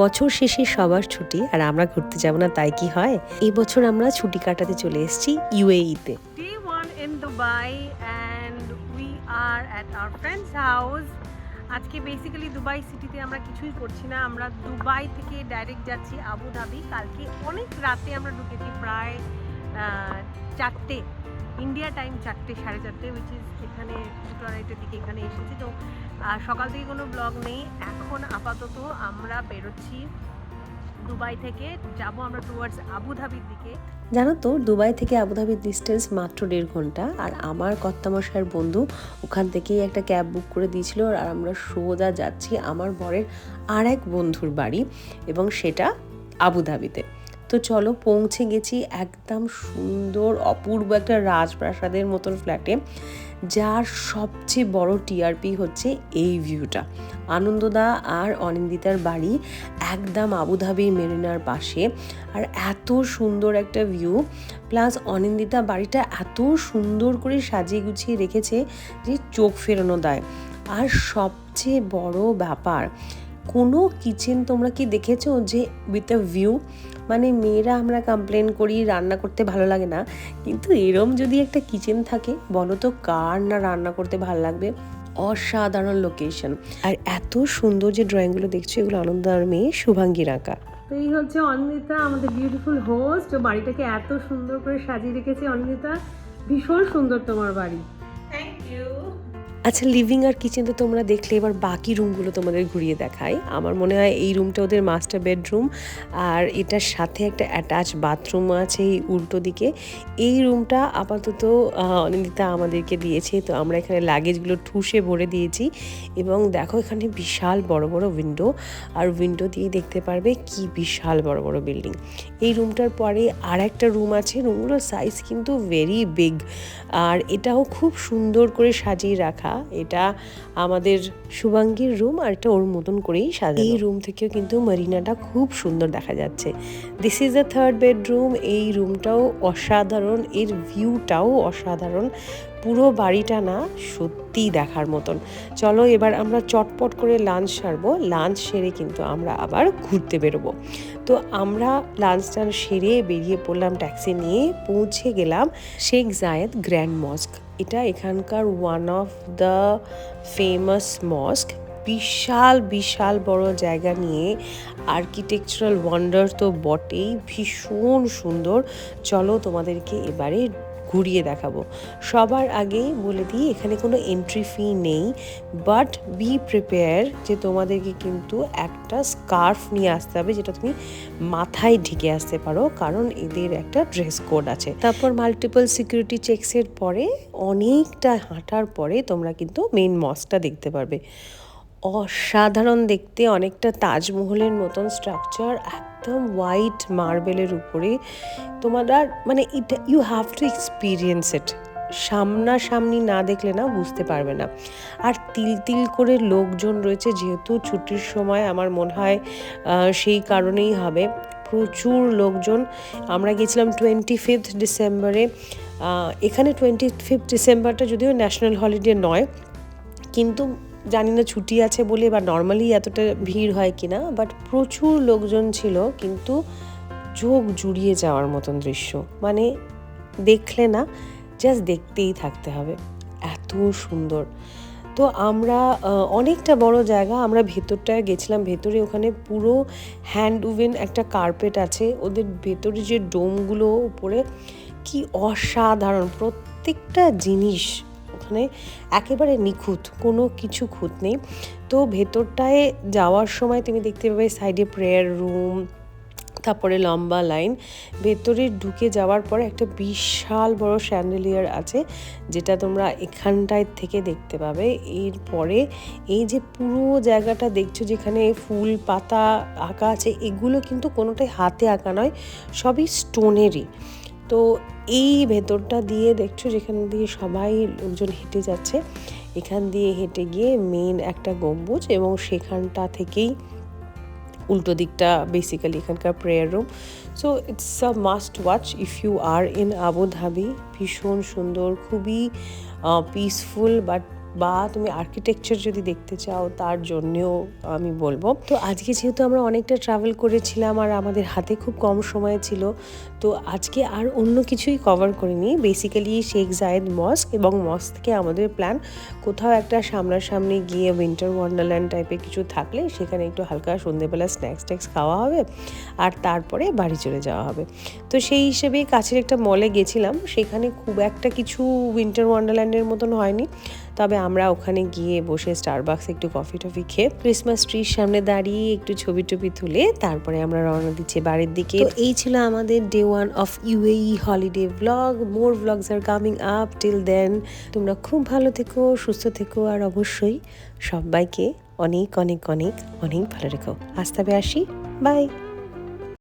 বছর শেষে সবার ছুটি আর আমরা ঘুরতে যাব না, তাই কি হয়? এই বছর আমরা ছুটি কাটাতে চলে এসেছি ইউএইতে আজকে বেসিক্যালি দুবাই সিটিতে আমরা কিছুই করছি না, আমরা দুবাই থেকে ডাইরেক্ট যাচ্ছি আবু ধাবি কালকে অনেক রাতে আমরা ঢুকেছি, প্রায় চারটে। ইন্ডিয়া টাইম চারটে, সাড়ে চারটে উইচ ইজ এখানে দুটো আড়াইটের দিকে এখানে এসেছি। তো সকাল থেকে কোনো ব্লগ নেই। এখন আপাতত আমরা বেরোচ্ছি দুবাই থেকে। যাব আমরা টুয়ার্ডস আবুধাবির দিকে। জানো তো, দুবাই থেকে আবুধাবির ডিস্টেন্স মাত্র দেড় ঘণ্টা। আর আমার কর্তামশাইয়ের বন্ধু ওখান থেকেই একটা ক্যাব বুক করে দিয়েছিল। আর আমরা সোজা যাচ্ছি আমার বরের আর এক বন্ধুর বাড়ি এবং সেটা আবুধাবিতে তো চলো পৌঁছে গেছি একদম সুন্দর অপূর্ব একটা রাজপ্রাসাদের মতন ফ্ল্যাটে, যার সবচেয়ে বড় টিআরপি হচ্ছে এই ভিউটা। আনন্দদা আর অনিন্দিতার বাড়ি একদম আবুধাবির মেরিনার পাশে, আর এত সুন্দর একটা ভিউ। প্লাস অনিন্দিতা বাড়িটা এত সুন্দর করে সাজিয়ে গুছিয়ে রেখেছে যে চোখ ফেরানো দেয়। আর সবচেয়ে বড় ব্যাপার কোনো কিচেন তোমরা কি দেখেছ যে উইথ আ ভিউ মানে মেয়েরা আমরা কমপ্লেন করি রান্না করতে ভালো লাগে না। কিন্তু এরম যদি একটা কিচেন থাকে বলো তো কার না রান্না করতে ভালো লাগবে? অসাধারণ লোকেশন আর এত সুন্দর যে ড্রয়িংগুলো দেখছ এগুলো আনন্দার মেয়ে শুভাঙ্গীর আঁকা তো এই হচ্ছে অনিন্দিতা আমাদের বিউটিফুল হোস্ট ও বাড়িটাকে এত সুন্দর করে সাজিয়ে রেখেছে অনিন্দিতা। ভীষণ সুন্দর তোমার বাড়ি। থ্যাংক ইউ আচ্ছা লিভিং আর কিচেন তো তোমরা দেখলে এবার বাকি রুমগুলো তোমাদের ঘুরিয়ে দেখাই। আমার মনে হয় এই রুমটা ওদের মাস্টার বেডরুম আর এটার সাথে একটা অ্যাটাচ বাথরুম আছে এই উল্টো দিকে। এই রুমটা আপাতত অনিন্দিতা আমাদেরকে দিয়েছে, তো আমরা এখানে লাগেজগুলো ঠুসে ভরে দিয়েছি। এবং দেখো, এখানে বিশাল বড় বড় উইন্ডো আর উইন্ডো দিয়ে দেখতে পারবে কি বিশাল বড় বড় বিল্ডিং এই রুমটার পরে আর একটা রুম আছে রুমগুলোর সাইজ কিন্তু ভেরি বিগ আর এটাও খুব সুন্দর করে সাজিয়ে রাখা। এটা আমাদের শুভাঙ্গীর রুম আর এটা ওর মতন করেই সাজানো। এই রুম থেকেও কিন্তু মারিনাটা খুব সুন্দর দেখা যাচ্ছে। This is the third bedroom এই রুমটাও অসাধারণ, এর ভিউটাও অসাধারণ। পুরো বাড়িটা না সত্যিই দেখার মতন। চলো এবার আমরা চটপট করে লাঞ্চ সারবো। লাঞ্চ সেরে কিন্তু আমরা আবার ঘুরতে বেরোবো। তো আমরা লাঞ্চ টাঞ্চ সেরে বেরিয়ে পড়লাম ট্যাক্সি নিয়ে পৌঁছে গেলাম শেখ জায়েদ গ্র্যান্ড মস্ক। এটা এখানকার one of the famous mosque বিশাল বিশাল বড় জায়গা নিয়ে আর্কিটেকচারাল ওয়ান্ডার তো বটেই, ভীষণ সুন্দর। চলো তোমাদেরকে এবারে ঘুরিয়ে দেখাবো। সবার আগে বলে দিই, এখানে কোনো এন্ট্রি ফি নেই বাট বি প্রিপেয়ার যে তোমাদেরকে কিন্তু একটা স্কার্ফ নিয়ে আসতে হবে, যেটা তুমি মাথায় ঢেকে আসতে পারো, কারণ এদের একটা ড্রেস কোড আছে। তারপর মাল্টিপল সিকিউরিটি চেকসের পরে অনেকটা হাঁটার পরে তোমরা কিন্তু মেন মসটা দেখতে পারবে। অসাধারণ দেখতে, অনেকটা তাজমহলের মতন স্ট্রাকচার একদম হোয়াইট মার্বেলের উপরে। তোমরা মানে এটা you have to experience it সামনাসামনি না দেখলে না বুঝতে পারবে না। আর তিল তিল করে লোকজন রয়েছে, যেহেতু ছুটির সময় আমার মনে হয় সেই কারণেই হবে। প্রচুর লোকজন। আমরা গেছিলাম টোয়েন্টি ফিফথ ডিসেম্বরে এখানে টোয়েন্টি ফিফথ ডিসেম্বরটা যদিও ন্যাশনাল হলিডে নয়, কিন্তু জানি না ছুটি আছে বলে বা নর্মালি এতটা ভিড় হয় কিনা বাট প্রচুর লোকজন ছিল কিন্তু চোখ জুড়িয়ে যাওয়ার মতন দৃশ্য। মানে দেখলে না জাস্ট দেখতেই থাকতে হবে। এত সুন্দর। তো আমরা অনেকটা বড় জায়গা, আমরা ভেতরটায় গেছিলাম, ভেতরে ওখানে পুরো হ্যান্ড উভেন একটা কার্পেট আছে। ওদের ভেতরে যে ডোমগুলো, উপরে কি অসাধারণ প্রত্যেকটা জিনিস। ওখানে একেবারে নিখুঁত, কোনো কিছু খুঁত নেই। তো ভেতরটায় যাওয়ার সময় তুমি দেখতে পাবে সাইডে প্রেয়ার রুম তারপরে লম্বা লাইন ভেতরে ঢুকে যাওয়ার পরে একটা বিশাল বড় স্যান্ডেলিয়ার আছে, যেটা তোমরা এখানটায় থেকে দেখতে পাবে। এরপরে এই যে পুরো জায়গাটা দেখছ, যেখানে ফুল পাতা আঁকা আছে, এগুলো কিন্তু কোনোটাই হাতে আঁকা নয়, সবই স্টোনেরই তো এই ভেতরটা দিয়ে দেখছ যেখান দিয়ে সবাই লোকজন হেঁটে যাচ্ছে, এখান দিয়ে হেঁটে গিয়ে মেন একটা গম্বুজ এবং সেখানটা থেকেই উল্টো দিকটা বেসিক্যালি এখানকার prayer room so it's a must watch if you are in Abu Dhabi ভীষণ সুন্দর, খুবই পিসফুল বাট বা তুমি আর্কিটেকচার যদি দেখতে চাও, তার জন্যেও আমি বলব। তো আজকে যেহেতু আমরা অনেকটা ট্রাভেল করেছিলাম আর আমাদের হাতে খুব কম সময় ছিল, তো আজকে আর অন্য কিছুই কভার করিনি। বেসিক্যালি শেখ জায়েদ মস্ক এবং মস্ক থেকে আমাদের প্ল্যান কোথাও একটা সামনাসামনি গিয়ে উইন্টার ওয়ান্ডারল্যান্ড টাইপের কিছু থাকলে সেখানে একটু হালকা সন্ধ্যেবেলা স্ন্যাক্স ট্যাক্স খাওয়া হবে আর তারপরে বাড়ি চলে যাওয়া হবে। তো সেই হিসেবে কাছের একটা মলে গেছিলাম, সেখানে খুব একটা কিছু উইন্টার ওয়ান্ডারল্যান্ডের মতন হয়নি। তবে আমরা ওখানে গিয়ে বসে স্টারবাক্স একটু কফি টফি খেয়ে ক্রিসমাস ট্রির সামনে দাঁড়িয়ে একটু ছবি টবি তুলে তারপরে আমরা রওনা দিচ্ছি বাড়ির দিকে। তো এই ছিল আমাদের day one of UAE holiday blog more blogs are coming up till then তোমরা খুব ভালো থেকো সুস্থ থেকো আর অবশ্যই সবাইকে অনেক অনেক অনেক অনেক ভালো রেখো। আজ তবে আসি। বাই